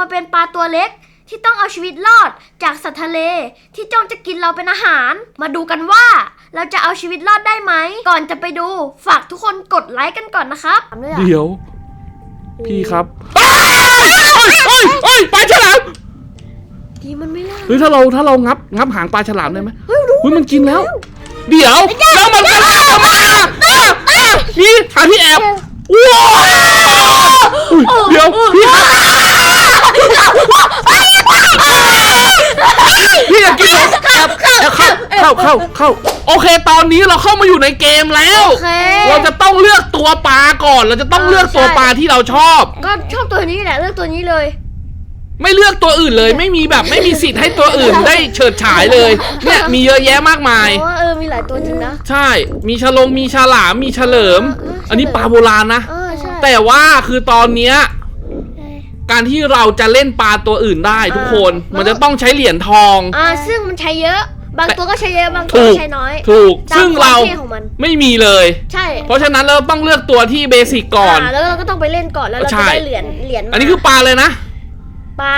มาเป็นปลาตัวเล็ก ที่ต้องเอาชีวิตรอดจากสัตว์ทะเล ที่จ้องจะกินเราเป็นอาหาร มาดูกันว่า เราจะเอาชีวิตรอดได้ไหม ก่อนจะไปดูฝากทุกคนกดไลค์กันก่อนนะครับทำด้วยอะเดี๋ยว พี่ครับเอ้ยเอ้ยเอ้ยปลาฉลามดีมันไม่ล่าเฮ้ยถ้าเราถ้าเรางับงับหางปลาฉลามได้ไหมเฮ้ยรู้เฮ้ยมันกินแล้ว เดี๋ยวแล้วมันก็ลากมาอะอะนี่หาที่แอบว้าวอุ๊ยเดี๋ยวพี่ครับ พี่อยากกินนมแอบแอบเข้าเข้าเข้าเข้าโอเค ตอนนี้เราเข้ามาอยู่ในเกมแล้ว โอเค เราจะต้องเลือกตัวปลาก่อน เราจะต้องเลือกตัวปลาที่เราชอบ ก็ชอบตัวนี้แหละเลือกตัวนี้เลยไม่เลือกตัวอื่นเลย ไม่มีแบบไม่มีสิทธิ์ให้ตัวอื่นได้เฉิดฉายเลยเนี่ยมีเยอะแยะมากมาย เพราะว่าเออมีหลายตัวจริงนะ ใช่ มีฉลงมีฉลาม มีเฉลิม เออเอออันนี้ปลาโบราณนะ เออใช่แต่ว่าคือตอนเนี้ย การที่เราจะเล่นปลาตัวอื่นได้ทุกคน มันจะต้องใช้เหรียญทอง อ่าซึ่งมันใช้เยอะ บางตัวก็ใช้เยอะบางตัวถูก็กใช้น้อย ถูกตามซึ่งเราความท่ของมัน ไม่มีเลย ใช่เพราะฉะนั้นเราต้องเลือกตัวที่เบสิกก่อนาแล้วเราก็ต้องไปเล่นก่อนแล้วเราใช่ จะได้เหรียญเหรียญมาอันนี้คือปลาเลยนะ ปลา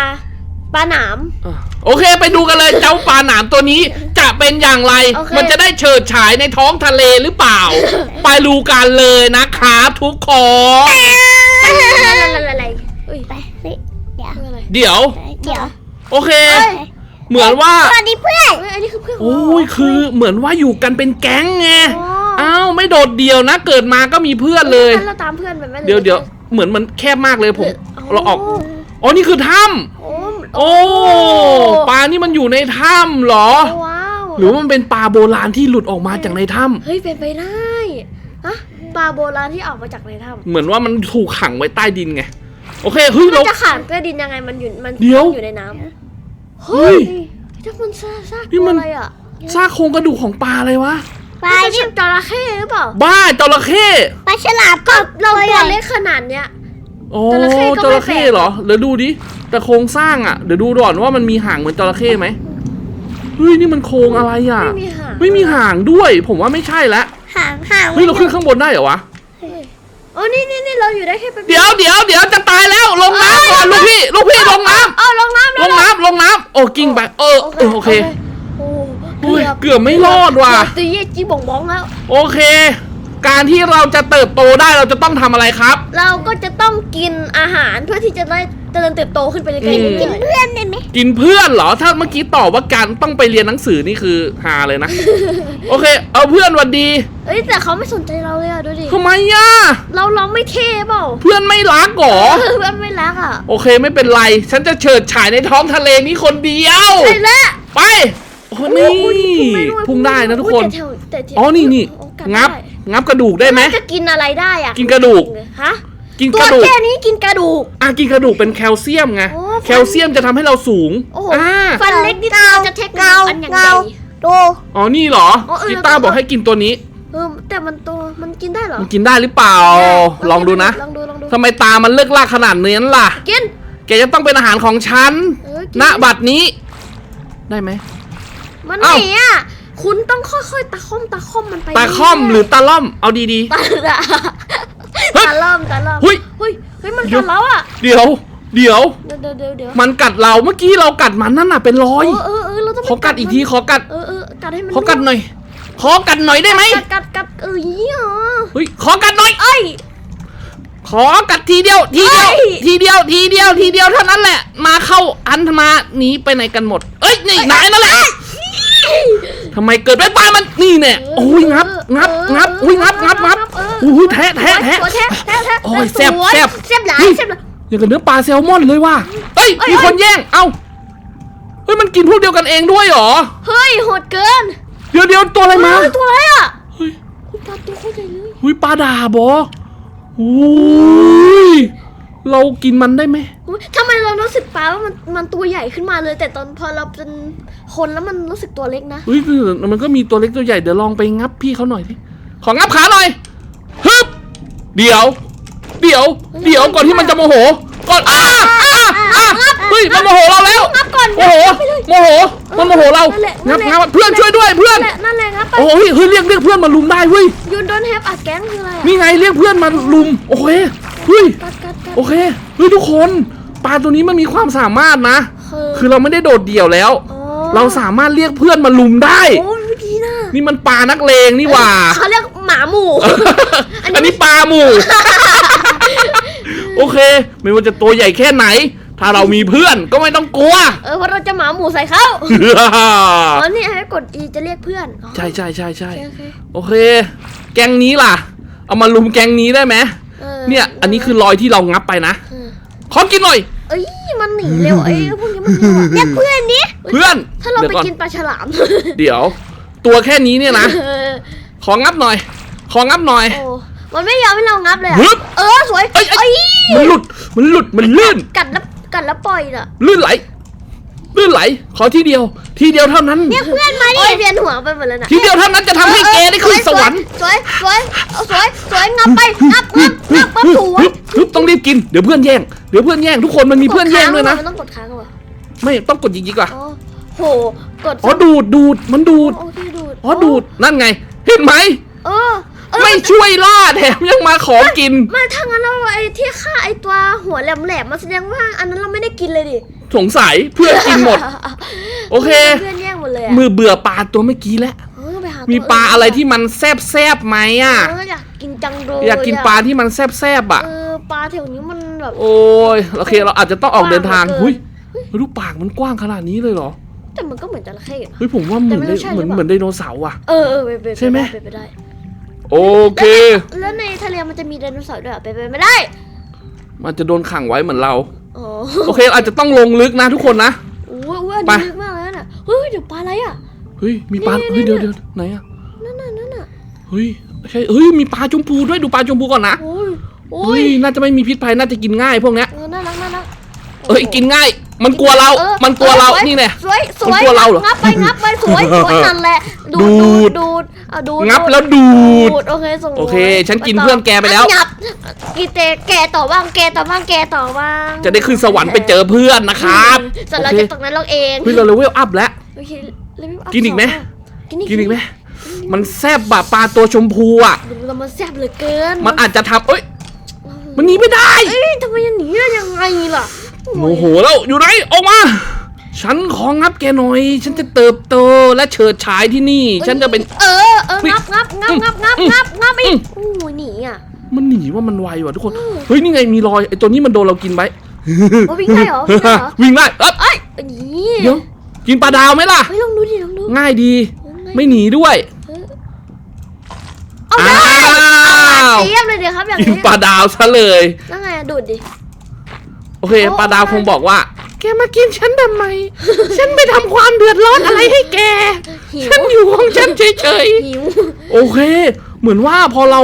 ปลาหนามอะโอเคไปดูกันเลยเจ้าปลาหนามตัวนี้จะเป็นอย่างไร โอเค มันจะได้เฉิดฉายในท้องทะเลหรือเปล่า ไปดูกันเลยนะครับทุกคนอะไรอุ้ยไปเฮ้ย เดี๋ยวคืออะไรเดี๋ยว เดี๋ยวโอเคเอ้ยเหมือนว่า สวัสดีเพื่อนเฮ้ยอันนี้คือเพื่อนของโอ้เรายคือเหมือนว่าอยู่กันเป็นแก๊งไงอ๋ออ้าวไม่โดดเดี่ยวนะ เกิดมาก็มีเพื่อนเลย งั้นเราตามเพื่อนไปไหมหรือเดี๋ยวเดี๋ยวเหมือนมันแคบมากเลยผมโเราออก อ๋อ นี่คือถ้โอ้ำโอ้ ปลานี่มันอยู่ในถ้ำเหรอ ว้าวหรือว่ามันเป็นปลาโบราณที่หลุดออกมาจากในถ้ำ เฮ้ยเป็นไปได้ฮะปลาโบราณที่ออกมาจากในถ้เหมือนว่ามันถูกขังไว้ใต้ดินไง โอเคเฮ้ยำมัเรา นจะขังใต้ดินยังไงมันอยู่มันเดี๋ยวอยู่ในน้ำเฮ้ยถ้ามันซากซากนี่ตัวมัน อะไรอะซากโครงกระดูกของปลาอะไรวะปปลาลาที่จระเข้หรือเปล่าบ้าจระเข้ปลาฉลามก็เราตัวตัใหวญ่เล็กขนาดเนี้ย โอ้จระเข้ก็จไม่ระเข้แปลกเหรอเดี๋ยวดูดิแต่โครงสร้างอะเดี๋ยวดูก่อนว่ามันมีหางเหมือนจระเข้ไหมเฮ้ยนี่มันโครงอะไรอะ ไม่มีหางไม่มีหางด้วย ผมว่าไม่ใช่ละห่างห่างเฮ้ยเราขึ้นข้างบนได้เหรอวะโอ้นี่นี่นี่เราอยู่ได้แค่แป๊บเดี๋ยวเดี๋ยวเดี๋ยวจะตายแล้วลงน้ำก่อนลูกพี่ลูกพี่ลงน้เออลงน้ำำลงน้ำลงน้ำโอ้กิ้งไปเออเออโอเคโอ้โอ้ยเกือบไม่รอดว่ะเกือบตีเย่จีบ่งบ้องแล้ว โอเค การที่เราจะเติบโตได้เราจะต้องทำอะไรครับ เราก็จะต้องกินอาหารเพื่อที่จะได้ เจริญเติบโตขึ้นไปเรื่อยอืมๆกินเพื่อนได้ไหมกินเพื่อนเหรอ ถ้าเมื่อกี้ตอบว่าการต้องไปเรียนหนังสือนี่คือฮาเลยนะ โอเค เอาเพื่อนหวันดีเอ้ยแต่เขาไม่สนใจเราเลยอะดูดิทำไมอะ เราเราไม่เท่เปล่า เพื่อนไม่รักเหรอเออเพื่อนไม่รักอะ โอเคไม่เป็นไร ฉันจะเฉิดฉายในท้องทะเลนี้คนเดียวใช่แล้วไปโอ้โหนี่พุ่งได้นะทุกคนแต่แถวแต่แถวอ๋อนี่นี่โกัดงับได้งับกระดูกได้ไหมจะกินอะไรได้อะ กินกระดูก ฮะ กินตักวระดูก แค่นี้กินกระดูก อะกินกระดูกเป็นแคลเซียมไง โอ้แคลเซียมจะทำให้เราสูงโอ้โห อ่าฟันเล็กนิดเดียวจะเทคนิคอันอย่างใหญ่ ดู อ๋อ นี่เหรออ๋อเออ กีตาร์บอกให้กินตัวนี้ เออแต่มันตัวมันกินได้เหรอมันกินได้หรือเปล่า ลองดูนะลองดูลองดูทำไมตามันเลิกลากขนาดนี้ล่ะ กินแกจะต้องเป็นอาหารของฉัน เออกินณบัดนี้ ได้ไหม มันเอ้าหนีอะคุณต้องค่อยๆตะค่อมตะค่อมมันไปตาค่อมหรือเยตาล่อม เอาดีๆตาละ เฮ้ยตาล่อมตาล่อมเฮ้ยเฮ้ยเฮ้ยมันกัดเราอะๆเดี๋ยวเดี๋ยว เดี๋ยว เดี๋ยวเดี๋ยวเดี๋ยวมันกัดเราเมื่อกี้เรากัดมันนั่นน่ะเป็นร้อยเออเออเออเราต้องไปขอกัดอีกทีมันขอกัดเออเออกัดให้มันขอกัดหน่อยขอกัดหน่อยได้ไหมกัดกัดกัดเออยี่หรอเฮ้ยขอกัดหน่อยเอ้ยขอกัดทีเดียวทีเดียวเอ้ยทีเดียวทีเดียวทีเดียวเท่านั้นแหละ มาเข้าอันมาหนีไปไหนกันหมด เอ้ยนี่นายนั่นแหละ ทำไมเกิดไปปลามันนี่แน่โอ้ยงับงับงับอุ้ยงับงับงับเอออุ้ยแทะแทะแทะแทะแทะแทะโอ้ยแซ่บสวยแซ่บแซ่บหลายเฮ้ยแซ่บหลายอย่างกับเนื้อปลาแซลมอนเลยว่ะเอ้ยเอ้ยมีคนแย่งเอ้าเฮ้ยมันกินพวกเดียวกันเองด้วยเหรอเฮ้ยโหดเกิน เดี๋ยวเดี๋ยวตัวอะไรมาเฮ้ยตัวอะไรอะเฮ้ยคุณปลาตัวโคตรใหญ่เลยหุยปลาดาบออุ้ยเรากินมันได้ไหมอุ๊ยทำไมเรารู้สึกปลาว่ามันมันตัวใหญ่ขึ้นมาเลย แต่ตอนพอเราเป็นคนแล้วมันรู้สึกตัวเล็กนะเฮ้ยมันก็มีตัวเล็กตัวใหญ่เดี๋ยวลองไปงับพี่เขาหน่อยดิของงับขาหน่อยฮึบเดี๋ยว เดี๋ยว เดี๋ยวก่อนที่มันจะโมโห ก่อนอ่าอ่าอ่าเฮ้ยมันโมโหเราแล้วงับก่อนโมโหไปเลยโมโหมันโมโหเรานั่นแหละนั่งับนแหละงับเพื่อนช่วยด้วยเพื่อนนั่นแหละนั่นแหละครับไปโอ้ยเฮ้ยเรียกเรียกเพื่อนมาลุมได้เว้ยยูนโดนแฮปอัดแก๊งคืออะไรอะนี่ไงเรียกเพื่อนมาลุมโอเคเฮ้ยกัดกัดกัดโอเคเฮ้ยทุกคน ปลาตัวนี้มันมีความสามารถนะ คือคือเราไม่ได้โดดเดี่ยวแล้ว อ๋อเราสามารถเรียกเพื่อนมาลุมได้ โอ้ยดีนะนี่มันปลานักเลงนี่หว่า เขาเรียกหมาหมู่ อันนี้ปลาหมูโอเค ไม่ว่าจะตัวใหญ่แค่ไหน ถ้าเรามีเพื่อนก็ไม่ต้องกลัว เออเพราะเราจะหมาหมู่ใส่เขาอ๋อนี่ให้กด E จะเรียกเพื่อนอ๋อใช่ใช่ใช่ใช่โอเคโอเคแกงนี้ล่ะ เอามาลุมแกงนี้ได้ไหมออเนี่ย อันนี้คือรอยที่เรางับไปนะ เออ ขอกินหน่อย เอ้ยมันหนีเร็วเอ้ยพวกนี้มันเร็วอะเรียกเพื่อนนี้เพื่อนถ้าเราเดี๋ยวไปก่อนกินปลาฉลามเดี๋ยว ตัวแค่นี้เนี่ยนะ เออของงับหน่อย ของงับหน่อย โอ้มันไม่ยอมให้เรางับเลยอะฮึบเออสวยเอ้ยเอ้เอ้ยยมันหลุด มันหลุด มันลื่น กัดแล้วกัดแล้วปล่อยน่ะลื่นไหล ลื่นไหล ขอที่เดียว ทีเดียวเท่านั้นเพื่อนมาดิเวียนหัวไปหมดเลยน่ะทีเดียวเท่านั้นจะทำให้เกได้ขึ้นสวรรค์สวยสวยเอาสวยสวยงับไปงับงับงับปั๊บสวยฮึบฮึบต้องรีบกินเดี๋ยวเพื่อนแย่งเดี๋ยวเพื่อนแย่งทุกคนมันมีเพื่อนแย่งด้วยนะมันต้องกดค้างเหรอไม่ต้องกดจริงๆก่อนอ๋อโหกดอ๋อดูดดูดมันดูดโอเคดูดอ๋อดูดนั่นไง เห็นไหมเออเออไม่ช่วยล่าแถมยังมาขอกินไมาถ้างั้นเราไอ้ที่ฆ่าไอ้ตัวหัวแหลมๆมาแสดงว่าอันนั้นเราไม่ได้กินเลยดิ สงสัยเพื่อนกินหมด โอเค เพื่อนแย่งหมดเลยอะมือเบื่อปลาตัวเมื่อกี้แล้ว เออไปหามีตัวปลาอะไรนที่มันแซบแซบๆไหมอะ เอออยากกินจังเลยอยากกินปลาที่มันแซบแซบๆอะ เออปลาแถวนี้มันแบบ โอ้ยโอเคเราอาจจะต้องออกเดินทางกว้างเหลือเกิน หุ้ยดูปากมันกว้างขนาดนี้เลยเหรอแต่มันก็เหมือนจระเข้อะเฮ้ยผมว่าเหมือนแต่ไม่ไดรู้ใช่หเหรืมืออนเปล่า เหมือนไดโนเสาร์อะ เออเออไปไปใช่ไหม ไปไปได้ โอเค แล้วในทะเลมันจะมีไดโนเสาร์ด้วยเหรอไปไปไม่ได้ มันจะโดนขังไว้เหมือนเราอ๋อ โอเคอาจจะต้องลงลึกนะทุกคนนะโอ้ยอ้วนไปลึกมากเลยน่ะเฮ้ยเดี๋ยวปลาอะไรอะเฮ้ยมีปลานี่เฮ้ยนี่เดี๋ยวเดี๋ยวไหนอะนั่นน่ะนั่นน่ะเฮ้ยใช่เฮ้ยมีปลาชมพูด้วยดูปลาชมพูก่อนนะโอ้ยโอ้เฮ้ยยน่าจะไม่มีพิษภัยน่าจะกินง่ายพวกเนี้ยเออน่ารักน่ารักเอ้ยกินง่าย มันกลัวเราออมันกลัวเราออสยนี่แน่สวยสมันวยกลัวเราเหรอ งับไปงับไปสวยสวยนั่นแหละ ดูดูดดดูด เอาดูดงับแล้วดูดโอเคส่งโอเคไว้ฉันกินต่เพื่อนแกไปแล้ว งับกินเตแกต่อบ้างแกต่อบ้างแกต่อบ้างจะได้ขึ้นสวรรค์ไปเจอเพื่อนนะครับส่วนเราโอเคจะตกนั้นเราเองเฮ้ยเราเลเวลอัพแล้ว โอเคเลเวลอัพกินอีกไหม สงะกินอีกกินอีกไหมมันแซบแบบปลาตัวชมพูอะดูเรามันแซ่บเหลือเกินมันอาจจะทำเอ้ย มันหนีไม่ได้ เอ้ยทำไมจะหนีได้ยังไงล่ะโมโหแล้วอยู่ไหนออกมา ฉันของับแกหน่อย ฉันจะเติบโตและเฉิดฉายที่นี่ ฉันจะเป็น เออเออเฮ้ยงับงับงับงับงับอืมงับงับอือีมกโอ้ยหนีอะ มันหนีว่ามันไวว่ะทุกคนเออเฮ้ยนี่ไงมีรอยไอตัวนี้มันโดนเรากินไปโอ้วิ่งได้เหรอวิ่งได้เหรอวิ่งได้เอ๊ะเอ้ยนี่เดี๋ยวกินปลาดาวไหมล่ะเฮ้ยลองดูดิลองดูง่ายดีเออไม่หนีด้วยเอาได้อ้าวเทียบเลยเดี๋ยวครับอย่างกินนี้ปลาดาวซะเลยนั่นไงดูดดิโอเคโอ้ปลาดาวคงบอกว่า แกมากินฉันทำไม ฉันไม่ทำความเดือดร้อนอะไรให้แก หิว ฉันอยู่ของฉันเฉยหิวๆ โอเค เหมือนว่าพอเรา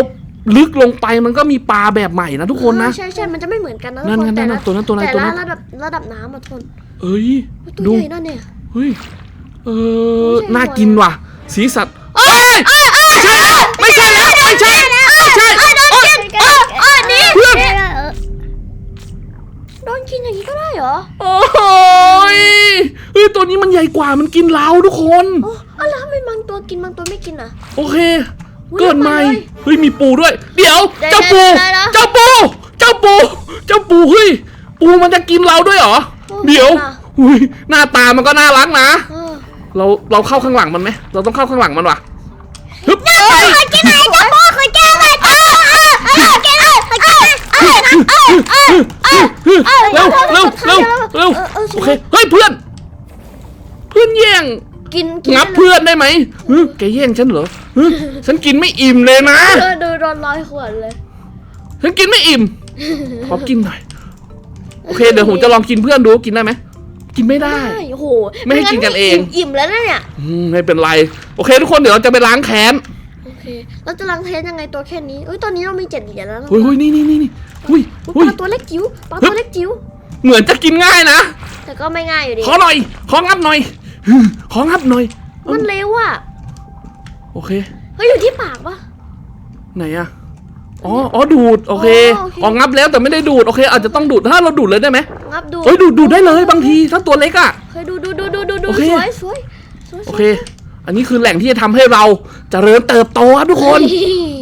ลึกลงไปมันก็มีปลาแบบใหม่นะทุกคนนะเออใช่ใช่มันจะไม่เหมือนกันนะนั่นทุกคนั่นแต่นั่นละตัวนั้นตัวนั้นแต่ตัวละนั้นระดับระดับน้ำอะทนเอ้ย อุ๊ยตัวดู ใหญ่นั่นเนี่ย เฮ้ย เออ ไม่ใช่น่าหัวกินว่ะ สีสัตว์เอ้ยไม่ใช่แล้ว ไม่ใช่แล้ว ไม่ใช่ ไม่ใช่เออโดนกินเออเออนี่เพื่อนโดน กินอย่างนี้ก็ได้เหรอโอ้ยเฮ้ยตัวนี้มันใหญ่กว่ามันกินเราทุกคน โอ้เอาแล้วทำไมบางตัวกินบางตัวไม่กินอะ โอเค อุ๊ยเกิดใหม่ทำไมเลยเฮ้ยมีปูด้วย เดี๋ยวเดี๋ยวเจ้าปูเดี๋ยวเดี๋ยวเจ้าปู เจ้าปู เจ้าปูเฮ้ยปูมันจะกินเราด้วยเหรอ โอ้เดี๋ยวน่ะหุยหน้าตามันก็น่ารักนะ เออเราเราเข้าข้างหลังมันไหมเราต้องเข้าข้างหลังมันว่ะฮึบไป เออนะเร็วเร็วเร็วเร็วโอเคเฮ้ยเพื่อน เพื่อนแย่งกินกินงับเพื่อนได้ไหมแกแย่งฉันเหรอฉันกินไม่อิ่มเลยนะดูโดนร้อยขวดเลย ฉันกินไม่อิ่มขอกินหน่อยโอเคเดี๋ยวผมจะลองกินเพื่อนดูกินได้ไหมกินไม่ได้ไโอ้โหไม่ให้กินกันเองอิ่มแล้วนะเนี่ยอืมไม่เป็นไรโอเค ทุกคนเดี๋ยวเราจะไปล้างแค้นโอเคเราจะลังเทสยังไงตัวแค่นี้เอ้ยตอนนี้เรามีเจ็ดเหรียญแล้วเฮ้ยเฮ้ยนี่นี่นี่นี่ อุ้ยอุ๊ยอุ้ยปลาตัวเล็กจิ๋วปลาฮึตับวเล็กจิ๋วเหมือนจะกินง่ายนะ แต่ก็ไม่ง่ายอยู่ดี ขอหน่อย ของับหน่อย ของับหน่อย มันเร็วอะ โอเค เฮ้ยอยู่ที่ปากปะไหนอะอ๋อ อ๋อ ดูด โอเคอ๋อโอเคอ๋องับแล้วแต่ไม่ได้ดูด โอเค อาจจะต้องดูด ถ้าเราดูดเลยได้ไหมงับดูเฮ้ย ดูดดูดได้เลยบางที ถ้าตัวเล็กอะเฮ้ย ดูดูดูดูดูดูโอเคสวยสวยสวยโอเค อันนี้คือแหล่งที่จะทำให้เราเจริญเติบโตครับทุกคน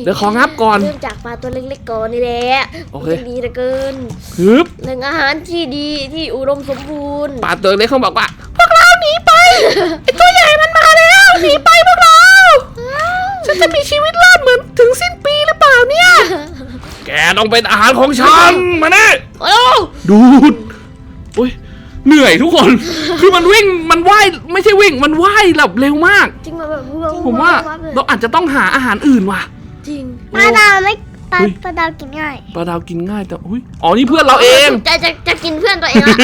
เฮ้ยเดี๋ยวของับก่อน เริ่มจากปลาตัวเล็กๆก่อนนี่แหละโอเค มันจะดีเหลือเกินฮึบแหล่งอาหารที่ดีที่อุดมสมบูรณ์ปลาตัวเล็กเขาบอกว่า พวกเราหนีไปไอตัวใหญ่มันมาแล้วหนีไปพวกเราฉันจะมีชีวิตรอดเหมือนถึงสิ้นปีหรือเปล่าเนี่ย แกต้องเป็นอาหารของฉันมาแน่โอ้ดูดโอ้ยเหนื่อยทุกคน คือมันวิ่งมันว่ายไม่ใช่วิ่งมันว่ายแบบเร็วมาก จริงมาแบบผมว่าเราอาจจะต้องหาอาหารอื่นว่ะ จริงปลาดาวไม่ปลาเฮ้ยปลาดาวกินง่ายปลาดาวกินง่ายแต่อุ้ยอ๋อนี่เพื่อนเราเอง จะจะจะกินเพื่อนตัวเองอะ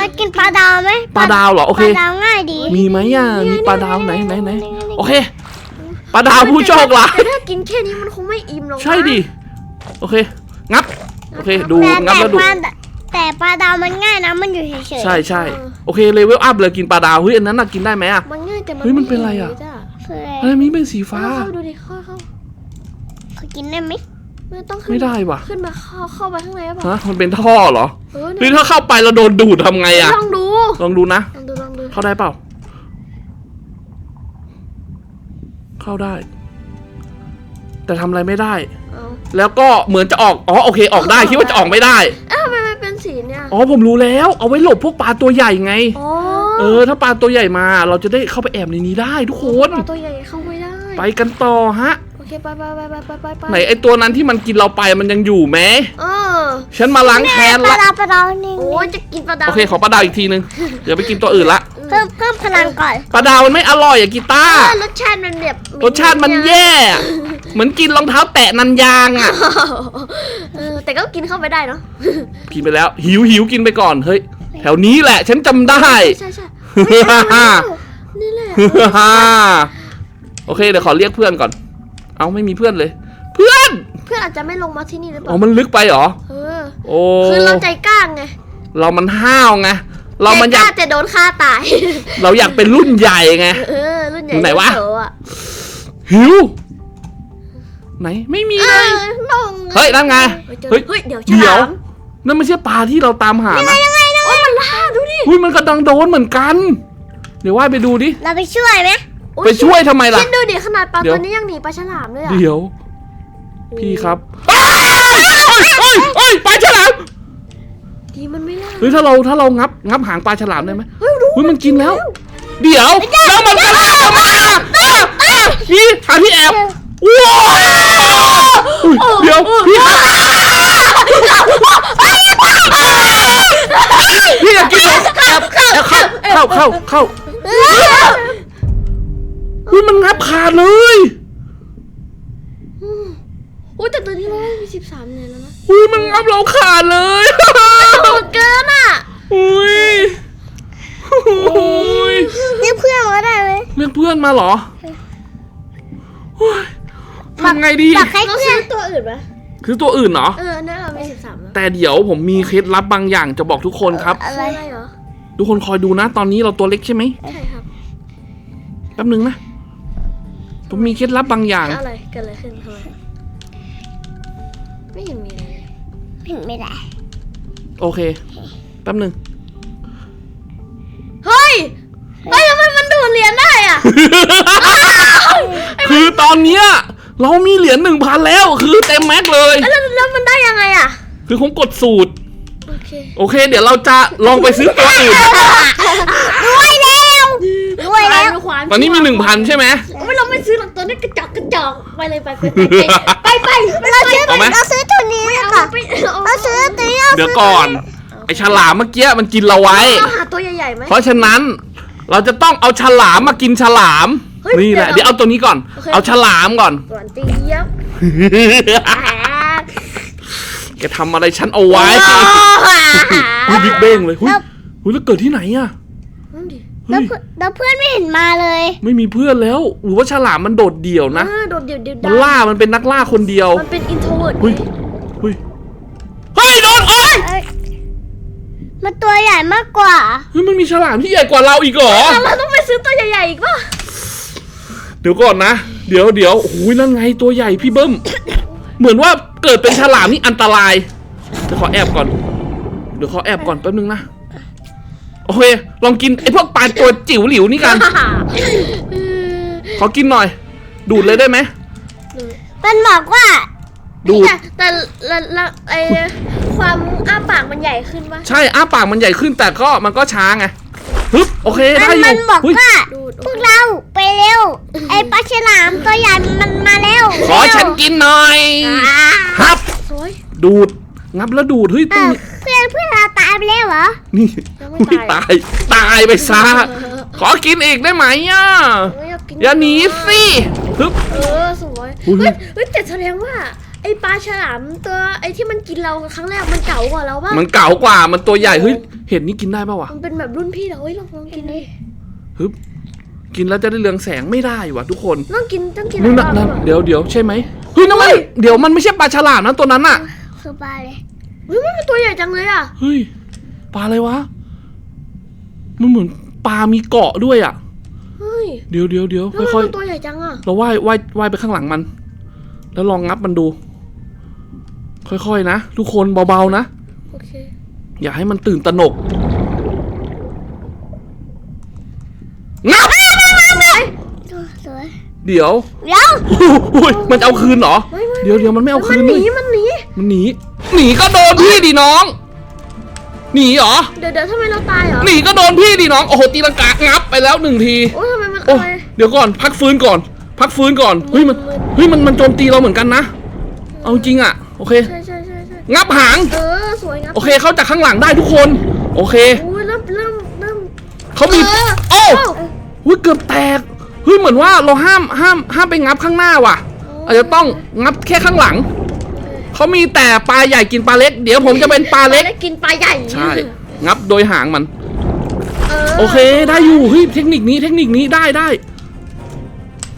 มากินปลาดาวไหมปลาดาวเหรอโอปเค ลาดาวง่ายดีมีไหมอะมีปลาดาวไหนไหนไหนโอเคปลาดาวผู้โชคร้ายแต่ถ้ากินแค่นี้มันคงไม่อิ่มหรอกนะใช่ดิโอเค งับ โอเคดูแต่งับแต่แล้วดู ปลาแต่ปลาดาวมันง่ายนะ มันอยู่เฉยๆใช่ใช่โอเคเลเวลอัพเลยกินปลาดาวเฮ้ยอันนั้นน่ะกินได้ไหมอะ มันง่ายแต่มันเฮ้ยมันเป็นอะไรอะม่ด้เพื่ออันนี้เป็นสีฟ้าเข้าดูดิเข้าเข้าเขา กินได้ไหมไม่ต้องขึ้นไม่ได้ว่ะ ขึ้นมาเข้าเข้าไปข้างในหรือเปล่าฮะมันเป็นท่อเหรอเออเฮ้ยเนี่ยถ้าเข้าไปเราโดนดูดทำไงอะลองดูลองดูนะ ลองดูลองดูเข้าได้เปล่า เข้าได้ แต่ทำอะไรไม่ได้ เอาแล้วก็เหมือนจะออก อ๋อโอเค ออกได้คิดว่าจะออกไม่ได้เอ้าทำไมมันเป็นสีเนี่ยอ๋อผมรู้แล้ว เอาไว้หลบพวกปลาตัวใหญ่ไง อ๋อเออ ถ้าปลาตัวใหญ่มา เราจะได้เข้าไปแอบในนี้ได้ทุกคน ปลาตัวใหญ่เข้าไม่ได้ไปกันต่อฮะโอ เคไปไปไปไปไปไปไปไหนไอตัวนั้นที่มันกินเราไปมันยังอยู่ไหมเออฉันมาล้างแค้นปลาละดาวปลาดาวนี่โอ้ยจะกินปลาดาวโอเคขอปลาดาวอีกทีนึงเดี๋ยวไปกินตัวอื่นละเพิ่มเพิ่มพลังก่อนปลาดาวมันไม่อร่อยอะกีตาเอร์อรสชาติมันแบบรสชาติมันแย่อะเหมือนกินรองเท้าแตะนันยางอะเออแต่ก็กินเข้าไปได้เนาะกินไปแล้ว หิวหิวกินไปก่อนเฮ้ยแถวนี้แหละ ฉันจำได้ใช่ใช่ไม่ใช่นี่แหละโอเคเดี๋ยวขอเรียกเพื่อนก่อน เอาไม่มีเพื่อนเลย เพื่อนเพื่อนอาจจะไม่ลงมาที่นี่หรือเปอ๋อล่ามันลึกไปเหรอเออโอ้คือเราใจกล้าไงเรามันห้าวไงเรามันอใจกยาล้ากจะโดนฆ่าตาย เราอยากเป็นรุ่นใหญ่ไง เออรุ่นใหญ่ไหนวะ รุ่โตอหิว ไหนไม่มีเอเลย อลงเฮ้ยนั่นไงเฮ้เฮ้ยยเฮ้ยเดี๋ยวฉเดี๋ยลาวมนั่นไม่ใช่ปลาที่เราตามหานะโอ้ยมันล่าดูดิ อุ้ยมันกระดังโดนเหมือนกัน เดี๋ยวว่ายไปดูดิเราไปช่วยไหมโอ้ไปช่วยทำไมล่ะ คิดดูดิขนาดปลาเดี๋ยวตัวนี้ยังหนีปลาฉลามเลยอะเดี๋ยว พี่ครับอ้าวเอ้ยเอ้ยเอ้ยปลาฉลามดีมันไม่ล่าเฮ้ยถ้าเราถ้าเรางับงับหางปลาฉลามได้ไหม เฮ้ยดูเฮ้ยมันกินแล้ว เดี๋ยวแล้วมันก็ลากมาอะอะพี่หาที่แอบว้าวอุ๊ยเดี๋ยวพี่ครับพี่อยากกินเหรอแอบแอบเข้าเข้าเข้าเข้า อุ้ยมันงับขาดเลยอุ้ยแต่ตัวนี้เรามีสิบสามเลยแล้วนะอุ้ยมันงับเราขาดเลยโหดเกินอะอุ้ยอุ้ยเรียกเพื่อนมาได้ไหมเรียกเพื่อนมาเหรอโอ้ยทำไงดีบอกให้เราเพื่อซื้นอตัวอื่นไหมคือตัวอื่นเหรอ เอออันนั้นเรามีสิบสามแล้วแต่เดี๋ยวผมมีเคล็ดลับบางอย่างจะบอกทุกคนครับ อะไรซื้ออะไรเหรอ ทุกคนคอยดูนะ ตอนนี้เราตัวเล็กใช่ไหมใช่ครับ แป๊บนึงนะ ผมมีเคล็ดลับบางอย่าง อะไรเกิดอะไรขึ้นทำไมไม่เห็นมีอะไรเลยเห็นไม่ได้ โอเค แป๊บนึงเฮ้ยเฮ้ยทำไมมันดูดเหรียญได้อะคือตอนเนี้ยเรามีเหรียญหนึ่งพันแล้ว คือเต็มแม็กเลย แล้วแล้วมันได้ยังไงอะคือผมกดสูตร โอเคโอเค เดี๋ยวเราจะลองไปซื้อตัวอื่น รวยแล้วรวยแล้วขวานตอนนี้มีหนึ่งพันใช่ไหมไม่ เราไม่ซื้อหรอกตัวนี้กระจอกกระจอกไปเลยไปไปไปไปไปเราซื้อเอาไหม เราซื้อตัวนี้ไม่เอาค่ะไปเราซื้อตัวนี้เราเดี๋ยวก่อน ไอฉลามเมื่อกี้มันกินเราไว้เอาหาตัวใหญ่ๆไหม เพราะฉะนั้นเราจะต้องเอาฉลามมากินฉลาม เฮ้ยนี่แหละ เดี๋เดี๋ยยววเอาตัวนี้ก่อน โอเค เอาฉลามก่อน ก่อนตีเย็บแหมแกทำอะไรฉันเอาไว้ หุ้ยบิ๊กเบ้งเลยหุ้ยหุ้ยแล้วเกิดที่ไหนอะนั่นดิ แล้วเฮ้ยเพื่อนแล้วเพื่อนไม่เห็นมาเลยไม่มีเพื่อนแล้ว หรือว่าฉลามมันโดดเดี่ยวนะเออโดดเดี่ยวเดี่ยวมันล่ามันเป็นนักล่าคนเดียว มันเป็นอินโทรเวิร์ดเฮ้ย เฮ้ย เฮ้ยโดนโอ้ยเอ้ยมันตัวใหญ่มากกว่าเฮ้ยมันมีฉลามที่ใหญ่กว่าเราอีกเหรอเราต้องไปซื้อตัวใหญ่ๆอีกป่ะเดี๋ยวก่อนนะ เดี๋ยวเดี๋ยวโอ้ยนั่นไงตัวใหญ่พี่เบิ้ม เหมือนว่าเกิดเป็นฉลามนี่อันตราย เดี๋ยวขอแอบก่อน เดี๋ยวขอแอบก่อนแป๊บนึงนะโอเคลองกินไอ้พวกปลาตัวจิ๋วหลิวนี่กัน ขอกินหน่อย ดูดเลยได้ไหมมันบอกว่าดูด แต่แต่ละละไอความอ้าปากมันใหญ่ขึ้นปะใช่อ้าปากมันใหญ่ขึ้นแต่ก็มันก็ช้าไงฮึบโอเคมัได้นอยู่มันบอกเฮ้ยว่าดูดพวกเราไปเร็ว ไอ้ปลาฉลามตัวใหญ่มันมาแล้วขอฉันกินหน่อย อ่าฮับ สวยดูด งับแล้วดูดเฮ้ยตรอ้างวนี้ เาตายไปแล้วเหรอ นี่ยังไม่ไม่ตายตายตายไปซะ ขอกินอีกได้ไหมอะ เฮ้ยอยากกินอย่าหนีสิฮึบ เออสวยอุ๊ยเฮ้ยเฮ้ยแต่แสดงว่า ไอปลาฉลามตัวไอที่มันกินเราครั้งแรกมันเก่ากว่าเราบ้างมันเก่ากว่า มันตัวใหญ่ เฮ้ย เห็ดนี่กินได้ป่าวะมันเป็นแบบรุ่นพี่เราเฮ้ยลองลองกินดิฮึบ กินแล้วจะได้เรืองแสงไม่ได้วะทุกคนต้องกินต้องกินนู่นหน่ะลายรนั่อนบเดี๋ยวเดี๋ยวใช่ไหมเฮ้ยนั่นมันเดี๋ยวมันไม่ใช่ปลาฉลามนะตัวนั้นอะ คือปลาเลยเฮ้ยมันเป็นตัวใหญ่จังเลยอะ เฮ้ย ปลาอะไรวะ มันเหมือนปลามีเกาะด้วยอะ เฮ้ยเดี๋ยวเดี๋ยวเดี๋ยวแล้วมันค่อยเป็นตัวใหญ่จังอะๆ เราว่ายว่ายว่ายไปข้างหลังมัน แล้วลองงับมันดู ค่อยๆนะ ทุกคนเบาๆนะ โอเคอย่าให้มันตื่นตระหนกงับตัวสวยเดี๋ยว เดี๋ยวอุ้ยมันจะเอาคืนเหรอไม่ไม่ เดี๋ยวเดี๋ยวมันไม่เอาคืมันนหเลนียมันหนีมันหนี หนีก็โดนพี่ดิน้อง หนีเหรอ เดี๋ยวเดี๋ยวทำไมเราตายเหรอหนีก็โดนพี่ดิน้อง โอ้โหตีลังกางับไปแล้วหนึ่งที โอ้ทำไมมันโอ้อะไรเดี๋ยวก่อน พักฟื้นก่อน พักฟื้นก่อน เฮ้ยมันมึนเฮ้ยมันมันโจมตีเราเหมือนกันนะ เอาจริงอะโอเค ใช่ใช่ใช่ใช่งับหาง เออสวยงับโอเคเข้าจากข้างหลังได้ทุกคน โอเค อุ้ยเริ่มเริ่มเริ่มเขามีเออโอ้เอ้าหุ้ยเกือบแตก เฮ้ยเหมือนว่าเราห้ามห้ามห้ามไปงับข้างหน้าว่ะ อาจจะต้องงับแค่ข้างหลัง เขามีแต่ปลาใหญ่กินปลาเล็ก เดี๋ยวผมจะเป็นปลาเล็กได้กินปลาใหญ่ใช่ งับโดยหางมันเออโอเค ได้อยู่ เฮ้ย เทคนิคนี้ เทคนิคนี้ได้ได้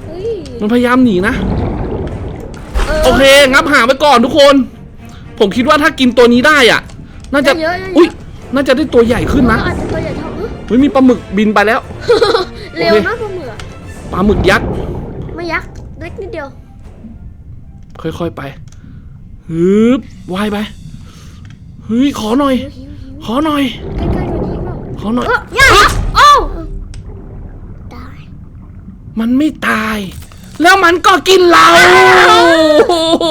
เฮ้ยมันพยายามหนีนะเออโอเค งับหางไปก่อนทุกคน ผมคิดว่าถ้ากินตัวนี้ได้อะ น่าจะเยอะๆเยอะๆอุ้ย น่าจะได้ตัวใหญ่ขึ้นนะอาจจะตัวใหญ่เท่าเฮ้ยมีปลาหมึกบินไปแล้ว เร็วนะพวกเหมือปลาหมึกยักษ์ ไม่ยักษ์ เล็กนิดเดียว ค่อยๆไป ฮึบว่ายไปเฮ้ยขอหน่อยหิวหิวหิวขอหน่อย ใกล้ๆกว่านี้อีกเปล่าขอหน่อย เออย่าโอ้าตายมันไม่ตาย แล้วมันก็กินเราโอ้โห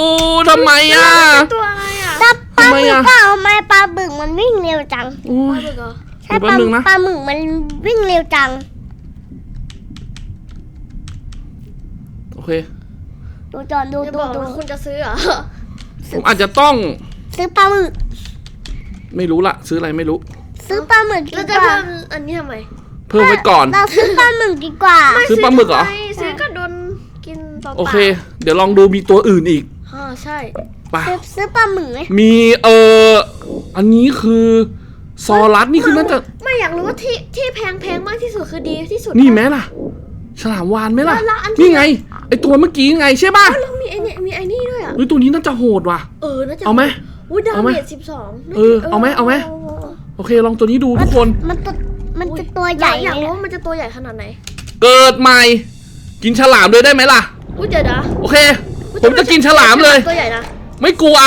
ทำไมอะตัวอะไรอะแต่ปลาทำหไมมึกอะ เปล่าทำไมปลาบึกมันวิ่งเร็วจัง โอ้ปลาย หมึกเหรอใช่เดี๋ยวปแป๊ลาบนึงนะ ปลาหมึกมันวิ่งเร็วจัง โอเค ดูจอนดูจะดูบอกดูว่าคุณจะซื้อเหรอ ผมอาจจะต้องซื้อปลาหมึก ไม่รู้ละซื้ออะไรไม่รู้ ซื้อปลาหมึกดีแล้วกจะว่าเพิ่มอันนี้ทำไมเพิ่มไว้ก่อน เราซื้อปลาหมึกดีกว่า ซื้อปลาหมึกเหรอไซื้อก็โดนกินเปล่าๆโอเค เดี๋ยวลองดูมีตัวอื่นอีกอ่าใช่ ไป่ะ ซื้อซื้อปลาหมึกไหมมีเอออันนี้คือซอรัสนี่คือน่าจะไม่อยากรู้ว่าที่ที่แพงแพงมากที่สุดคือดีที่สุดนี่ไหมล่ะ ฉลามวานไหมล่ะ แล้วแล้วอันที่นี่ไงไอตัวเมื่อกี้ไงใช่ป่ะแล้วมีไอ้เนี่ยมีไอ้นี่ด้วยอะ เฮ้ยตัวนี้น่าจะโหดว่ะ เออน่าจะเอาไหม อุ้ยดาเอาไหม เมจสิบสองเออเอาไหมเอาไหมโอเคลองตัวนี้ดูทุกคน มันตัวมันอุ๊ยจะตัวใหญ่อยากเลรู้ยว่ามันจะตัวใหญ่ขนาดไหน เกิดใหม่ กินฉลามเลยได้ไหมล่ะ อุ้ยเดี๋ยวนะโอเคผมจะกินฉลามเลย ตัวใหญ่นะ ไม่กลัว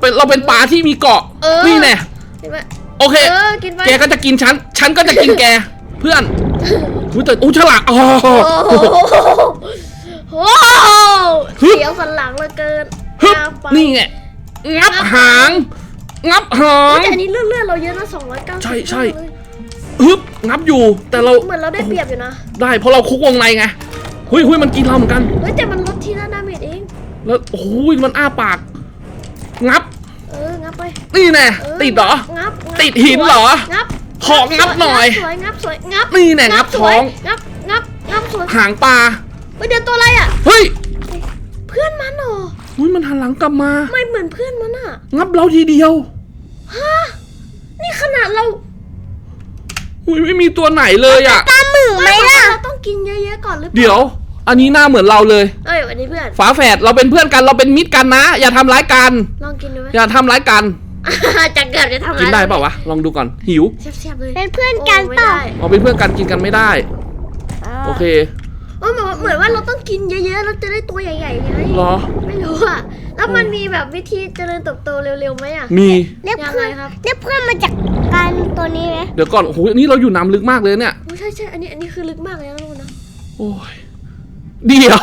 เป็นเราเป็นปลาที่มีเกาะเออ นี่แน่เห็นไหมโอเค เออกินไป แกก็จะกินฉัน ฉันก็จะกินแก เพื่อนอุ๊ยแต่อู้ฉลามอ๋อโอ้โห โอ้โหฮึบ เสียวสันหลังเหลือเกินฮึบเอาไปนี่ไงงับหาง งับหาอุ๊งยแต่อันนี้เลือดเลือดเราเยอะนะสองร้อยเก้าใช่ใช่ ฮึบงับอยู่แต่เราเหมือนเราได้เปรียบอยู่นะได้เพราะเราคุกวงในไงหุยหุยมันกินเราเหมือนกัน เฮ้ยแต่มันลดทีละดาเมจเอง แล้วโอ้ยมันอ้าปาก งับเออ งับไปนี่แน่เออติดเหรอ งับงับติดหินเหรองับของงับหน่อย สวยงับสวยงับนี่แน่งับสท้วอยงงับงับงับสวยหางปลาเฮ้ยเดี๋ยวตัวอะไรอะ เฮ้ยเพื่อนมันเหรอหุยมันหันหลังกลับมา ไม่เหมือนเพื่อนมันอะงับเราทีเดียวนี่ขนาดเราหุยไม่มีตัวไหนเลยอะ ปลาหมึกไหมล่ะ เราต้องกินเยอะๆก่อนหรือเปล่าเดี๋ยว อันนี้หน้าเหมือนเราเลย เอ้ยวันนี้เพื่อน ฝาแฝดเราเป็นเพื่อนกันเราเป็นมิตรกันนะ อย่าทำร้ายกัน ลองกินดูไหม อย่าทำร้ายกัน จะเกือบจะทำกินได้เปล่าวะ ลองดูก่อนหิวเสียบๆเลยเป็นเพื่อนกันโอ้ไม่เปล่าได้เอาเป็นเพื่อนกันกินกันไม่ได้ โอเค เออเหมือนว่าเหมือนว่าเราต้องกินเยอะๆเราจะได้ตัวใหญ่ๆไงเหรอ ไม่รู้อะแล้วมันมีแบบวิธีเจริญเติบโตเร็วๆไหมอะ มี เรียกยังเพื่ไงอนครับ เรียกเพื่อนมาจากการตัวนี้ไหมเดี๋ยวก่อน โอ้โห นี่เราอยู่น้ำลึกมากเลยเนี่ย โอ้ใช่ใช่อันนี้อันนี้คือลึกมากเลยนะลูกนะ โอ้ย เดี๋ยว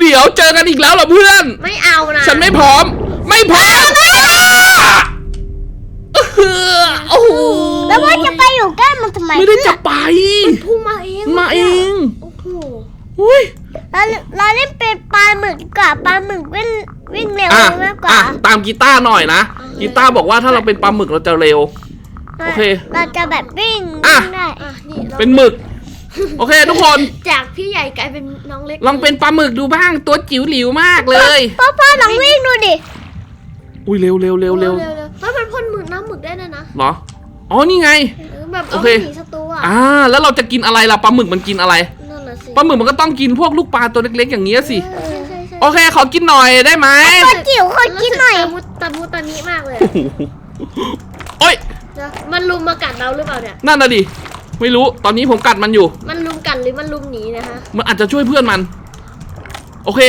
เดี๋ยวเจอกันอีกแล้วเหรอเพื่อน ไม่เอานะฉันไม่พร้อม ไม่พร้อมเออโอ้โหแล้วว่าจะไปอยู่ใกล้มันทำไมไม่ได้จะไป พุ่งมาเองมาเอง โอ้โห อุ้ยเราเราเล่นเป็นปลาหมึกดีกว่าปลาหมึกวิ่งวิ่งเร็วอะมากกว่าอะตามกีตาร์หน่อยนะกีตาร์บอกว่าถ้าเราเป็นปลาหมึกเราจะเร็ว โอเคเราจะแบบวิ่งอะวิ่งได้อะนี่ราเป็นหมึก โอเค ทุกคนจากพี่ใหญ่กลายเป็นน้องเล็กลองเป็นปลาหมึกดูบ้างตัวจิ๋วหลิวมากเลย พ่อพ่อลองวิ่งดูดิอุ้ยเร็วเร็วเร็วเร็วเร็วเร็วเฮ้ยมันพ่นหมึกน้ำหมึกได้ด้วยนะเหรออ๋อนี่ไงเออแบบโอเอาเคไปหนีศัตรูอะ อ่า แล้วเราจะกินอะไรล่ะปลาหมึกมันกินอะไรนั่นน่ะสิ ปลาหมึกมันก็ต้องกินพวกลูกปลาตัวเล็กๆ อย่างเงี้ยสิ ใช่ใช่ใช่โอเคขอกินหน่อยได้ไหมตัวจิ๋วขอกินหน่อยตามุตามุตามิมากเลยโอ้ยจะมันลุมมากัดเราหรือเปล่าเนี่ย นั่นน่ะดิไม่รู้ตอนนี้ผมกัดมันอยู่ มันลุมกัดหรือมันลุมหนีนะคะ มันอาจจะช่วยเพื่อนมัน โอเค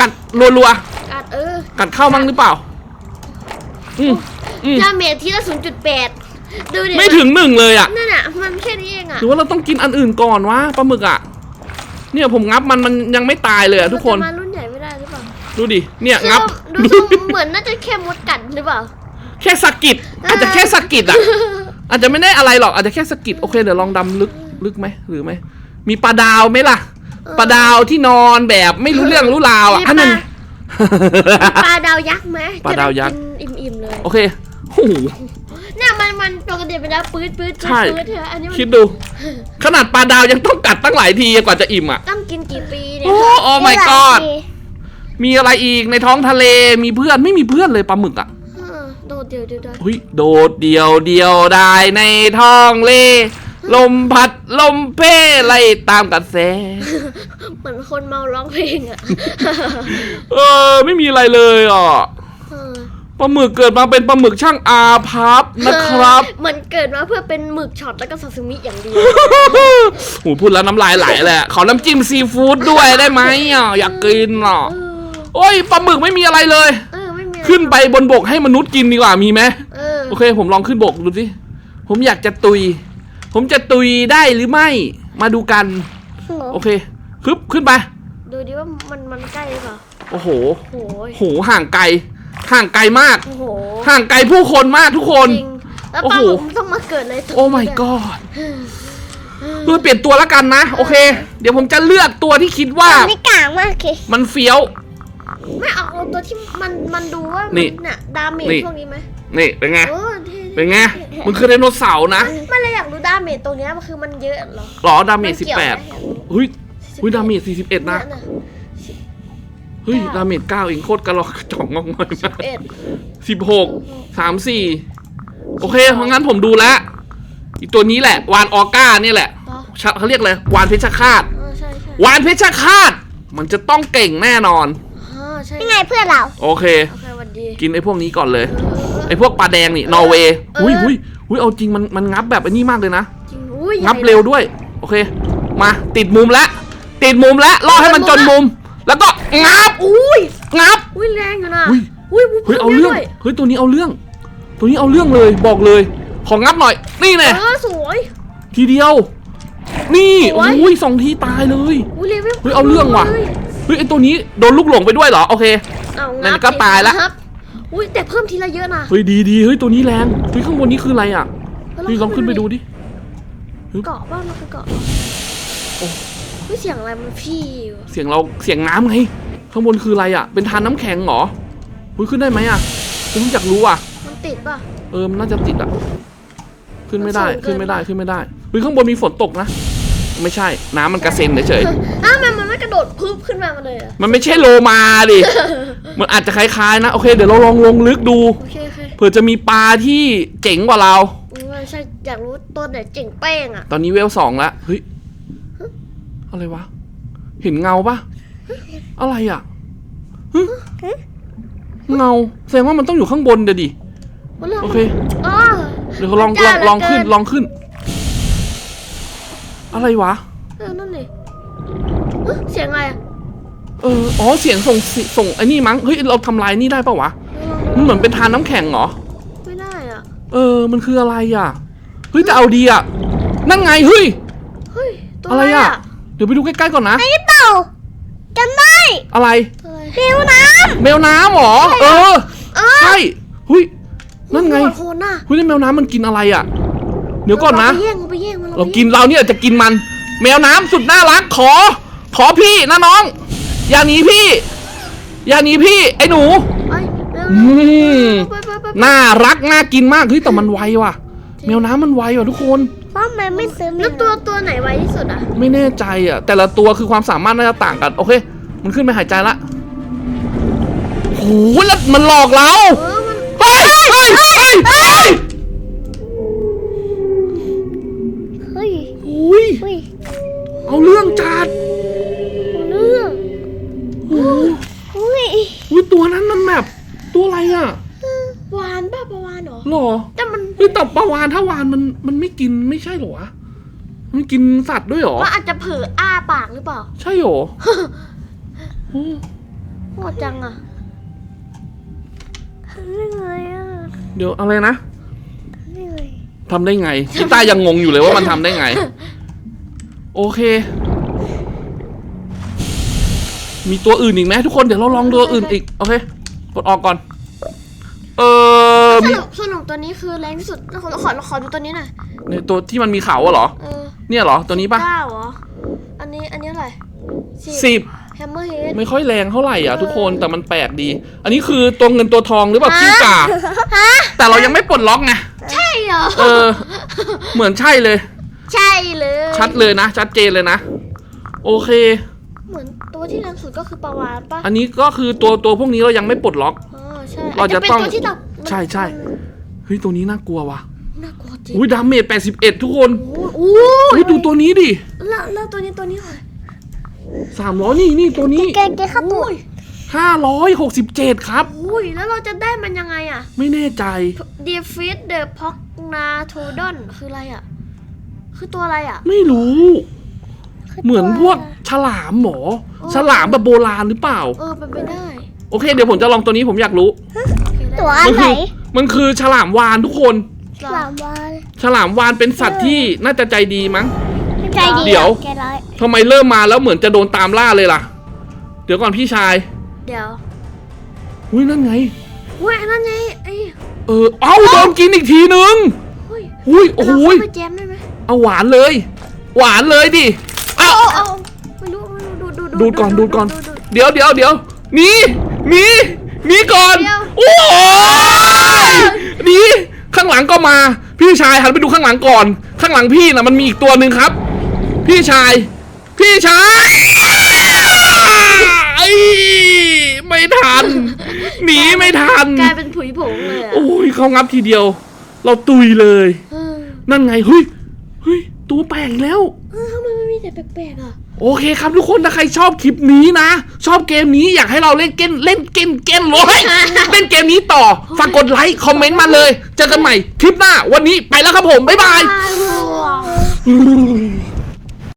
กัดรัวกัดเออๆกัดเข้ามั้งหรือเปล่า อืมอืมดาเมจทีละศูนย์จุดแปดดูดิไม่ถึงหนึ่งเลยอะ นั่นอะ มันแค่นี้เองอะ หรือว่าเราต้องกินอันอื่นก่อนวะปลาหมึกอะ เนี่ยผมงับมันมันยังไม่ตายเลยอะทุกคน มัจะมารุ่นใหญ่ไม่ได้หรือเปล่าดูดิ เนี่ยงับ ดูทรงเหมือนน่าจะแค่มดกัดหรือเปล่า แค่สะกิดอาจจะแค่สะกิดอะ อาจจะไม่ได้อะไรหรอกอาจจะแค่สะกิดโอเคเดี๋ยวลองดำลึกลึกไหมหรือไหมมีปลาดาวไหมล่ะเออปลาดาวที่นอนแบบไม่รู้เรื่องรู้ราวอะมีอันนั้น ปลาดาวยักษ์ไหมปลาดาวยักษ์ จะไอิ่มๆเลย โอเคโอ้โหเนี่ย มันมันปกติเป็นดาวปื๊ดปื๊ดปื๊ดใช่ ปื๊ดเถอะอันนี้มันคิดดู ขนาดปลาดาวยังต้องกัดตั้งหลายทีกว่าจะอิ่มอะ ต้องกินกี่ปีเนี่ยโอ้โอ้ my god มีอะไรอีกในท้องทะเลมีเพื่อนไม่มีเพื่อนเลยปลาหมึกอะเออโดดเดียวเดียวเดียวเฮ้ยโดดเดียวเดียวได้ในท้องเล ลมพัดลมเพไล่ตามกระแสเหมือนคนเมาร้องเพลงอะ เออ ไม่มีอะไรเลยอะเออ ปลาหมึกเกิดมาเป็นปลาหมึกช่างอาพับนะครับเหมือนเกิดมาเพื่อเป็นหมึกช็อตแล้วก็ซาซิมิอย่างเดียวหูพูดแล้วน้ำลายไหลแหละขอน้ำจิ้มซีฟู้ดด้วยได้ไหมอะอยากกินอะเออโอ้ยปลาหมึกไม่มีอะไรเลย เออไม่มีอะไรขึ้นไปบนบกให้มนุษย์กินดีกว่ามีไหมเออโอเค ผมลองขึ้นบกดูสิผมอยากจะตุย ผมจะตุยได้หรือไม่มาดูกัน โอเคคึบขึ้นไป ดูดิว่ามันมันใกล้หรือเปล่าโอ้โหโอ้ยโหห่างไกล ห่างไกลมาก โอ้โหห่างไกลผู้คนมากทุกคน จริงแล้วโอ้ปลาโหหมึกมันต้องมาเกิดเลยตรงโอ้ นี้ my เนี่ย god เพื่อเปลี่ยนตัวแล้วกันนะ โอเค เดี๋ยวผมจะเลือกตัวที่คิดว่าไม่กลางมากเลยมันเฟี้ยว ไม่เอาเอาตัวที่มันมันดูว่านี่ มันน่ะดาเมจนี่พวกนี้ไหมนี่เป็นไง โอ้ท่เป็นไง มันคือไดโนเสาร์นะไม่เลยอยากรู้ดาเมจตรงเนี้ยมันคือมันเยอะเหรอหรอดาเมจนสิบกี่ยวแปดไหมเฮ้ยเฮ้ยดาเมจสี่สิบเอ็ดนะเย เฮ้ยเก้าดาเมจเก้าเองโคตรกระลอกกระจ่องงอกงอยมากเอ็ดสิบหกสามสี่โอเคเพราะงั้นผมดูแล้วอีกตัวนี้แหละ วานออก้าเนี่ยแหละต่อชะเขาเรียกอะไรวานเพชรฆาต เออใช่ใช่วานเพชรฆาต มันจะต้องเก่งแน่นอน อ่าใช่ยังไงเพื่อนเรา โอเค โอเคสวันดี กินไอ้พวกนี้ก่อนเลยเออไอ้พวกปลาแดงนี่ นอร์เวย์เออ หุยหุยหุยเอาจริงมันมันงับแบบไอ้นี่มากเลยนะ จริงอุ้ยงับใหญ่เร็วด้วย โอเค มาติดมุมแล้วติดมุมแล้วล่อให้มันจนมุม แล้วก็ งับอุ้ยงับ อุ้ยแรงอยู่นะอุ้ย อุ้ยเฮ้ยเอาเรื่องพิ่มได้ด้วยเฮ้ยตัวนี้เอาเรื่อง ตัวนี้เอาเรื่องเลยบอกเลย ของงับหน่อย นี่แน่เออสวย ทีเดียว นี่โอ้ยโอ้ยสองทีตายเลยอุ้ยเลเวลเฮ้ยเอาเรื่องว่ะลยเฮ้ยไอตัวนี้โดนลูกหลงไปด้วยเหรอโอเคเอานั่งันก็ตายละครับอุ้ยแต่เพิ่มทีละเยอะนะ เฮ้ยดีดีเฮ้ยตัวนี้แรงเฮ้ยข้างบนนี้คืออะไรอะแล้วเฮ้ยลองขึ้นไปดูดิเกาะบ้างเราคือเกาะโอ้ เฮ้ยเสียงอะไรมันพี่อยู่เสียงเราเสียงน้ำไงข้างบนคืออะไรอะ เป็นทานน้ำแข็งเหรอเฮ้ยขึ้นได้ไหมอะผมอยากรู้อะ มันติดป่ะ เออมันน่าจะติดอะ ขึ้นไม่ได้มันสูงเกินขึ้นไม่ได้ขึ้นไม่ได้เฮ้ยข้างบนมีฝนตกนะ ไม่ใช่ น้ำมันกระเซ็นเฉยอ้าวมันมันไม่กระโดดพึบขึ้นมามาเลยอะๆมันไม่ใช่โลมาดิมันอาจจะคล้ายๆนะโอเคเดี๋ยวเราลองลงลึกดู โอเคโอเคเผื่อจะมีปลาที่เจ๋งกว่าเรา อืมใช่อยากรู้ตัวไหนเจ๋งแป้งอะตอนนี้เวลสองแล้วเฮ้ย อะไรวะ เห็นเงาปะอะไรอะฮึเงา แสดงว่ามันต้องอยู่ข้างบนเดี๋ยวดิมันเรื่องโอเคอ๋อเดี๋ยวลองมันลจ้าองลองขึ้นเหลือเกินลองขึ้น อะไรวะเออนั่นเลยเฮ้ยเสียงอะไรอะเอออ๋อเสียงส่งสิส่งไอ้นี่มั้งเฮ้ยเราทำลายนี่ได้ปะวะเออลองมันเหมือนเป็นทานน้ำแข็งเหรอไม่ได้อะเออมันคืออะไรอะเฮ้ยแต่เอาดีอะนั่นไงเฮ้ยเฮ้ยตัวอะไรอะ เดี๋ยวไปดูใกล้ๆก่อนนะไอ้เต่าจำได้อะไร เร็วน้แมวน้ำเหรอ เออเออใช่ หุยนั่นไง หัวโคนน่ะหุยนี่แมวน้ำมันกินอะไรอะ เดี๋ยวก่อนนะ เราไปแย่งเราไปแย่งมันเรากินเราเนี่ยจะกินมัน แมวน้ำสุดน่ารักขอ ขอพี่นะน้อง อย่าหนีพี่ อย่าหนีพี่ ไอ้หนู ไปเร็วอืม ๆไปไปไปไปน่ารักน่ากินมากเฮ้ยแต่มันไวว่ะ แมวน้ำมันไวว่ะทุกคนำเพราะมันไม่ซื้อแล้วตัวตัวไหนไวที่สุดอะไม่แน่ใจอะ แต่ละตัวคือความสามารถน่าจะต่างกัน โอเค มันขึ้นไปหายใจละโอ้โหแล้วมันหลอกเราเออมันเฮ้ยเฮ้ยเฮ้ยเฮ้ยเฮ้ยโอ้ยเฮ้ยเอาเรื่องจัดเรื่องโอ้โหเฮ้ย อุ๊ยตัวนั้นมันแบบตัวอะไรอะ วานบ้าประวานเหรอหรอแต่มันเฮ้ยแต่ปลาวานถ้าวานมันมันไม่กินไม่ใช่เหรอวะมันกินสัตว์ด้วยเหรอว่าอาจจะเผลออ้าปากหรือเปล่า ใช่เหรอโอ้โหดจังอะไม่เลยอะเดี๋ยวอะไรนะไม่เลยทำได้ไงพี่ต้ายังงงอยู่เลยว่ามันทำได้ไง โอเค มีตัวอื่นอีกไหมทุกคนเดี๋ยวเราลองตัวอื่นอีก โอเค กดออกก่อน เออสมีรุปสรุปตัวนี้คือแรงที่สุดขอขอขอดูตัวนี้หน่อยในตัวที่มันมีเขาอะเหรอ เออเนี่ยเหรอ ตัวนี้ปะเก้าเหรอ อันนี้อันนี้อะไรสิบแฮมเมอร์เฮดไม่ค่อยแรงเท่าไหร่อะทุกคนแต่มันแปลกดี อันนี้คือตัวเงินตัวทองหรือเปล่ากิ้งก่าแต่เรายังไม่ปลดล็อกไงใช่เหรอ เออ เหมือนใช่เลย ใช่เลยชัดเลยนะ ชัดเจนเลยนะ โอเค เหมือนตัวที่แรงสุดก็คือปลาวานปะอันนี้ก็คือตัวตัวพวกนี้เรายังไม่ปลดล็อกอ๋อ ใช่เราจะเป็นต้องตัวที่เราใช่ใช่เฮ้ยตัวนี้น่ากลัวว่ะน่ากลัวจริงอุ้ยดาเมจ81 ทุกคนโอ้โหอุ้ยดูตัวนี้ดิแล้วแล้วตัวนี้ตัวนี้อะไร300นี่นี่ตัวนี้ แกแกเข้าตัว567 ครับ อุ้ยแล้วเราจะได้มันยังไงอะไม่แน่ใจ defeat the p o c n a t o d o n คืออะไรอะคือตัวอะไรอะไม่รู้เหมือนพวกฉลามหมอ ฉลามแบบโบราณหรือเปล่า เออเป็นไปได้ โอเค เดี๋ยวผมจะลองตัวนี้ผมอยากรู้โอเคได้ตัวมัอันไหคืนมันคือฉลามวานทุกคนสามวันฉลามวานเป็นสัตว์ที่น่าจะใจดีมั้ง ใจดีเดี๋ยวแกร้อยทำไมเริ่มมาแล้วเหมือนจะโดนตามล่าเลยล่ะ เดี๋ยวก่อนพี่ชายเดี๋ยวอุ้ยนั่นไง อุ้ยนั่นไงไอ้เออ เอ้าโดนกินอีกทีนึงเฮ้ยอุ้ยโอ้โหเรายเข้าไปแจมได้ไหมเอาหวานเลย หวานเลยดิเอ้าเอาเอาไม่รู้ไม่รู้ดูดูดูดก่อนดูดก่อนดูเดี๋ยวเดี๋ยวเดี๋ยวหนี หนีหนีก่อนเดี๋ยว โอ้ยหนีข้างหลังก็มา พี่ชายหันไปดูข้างหลังก่อน ข้างหลังพี่น่ะมันมีอีกตัวหนึ่งครับ พี่ชาย พี่ชายไอ้ไม่ทันหนีไม่ทัน กลายเป็นผุยผงเลยอะโอ้ยเขางับทีเดียว เราตุยเลย เออนั่นไงเฮ้ยเฮ้ยตัวแปลกอีกแล้ว เออทำไมมันมีแต่แปลกๆอะ โอเคครับทุกคนถ้าใครชอบคลิปนี้นะ ชอบเกมนี้อยากให้เราเล่นเกมเล่นเกมเกมเลยเล่นเกมนี้ต่อฝากกดไลค์คอมเมนต์มาเลยเจอกันใหม่คลิปหน้า วันนี้ไปแล้วครับผมบ๊ายบายอ้าว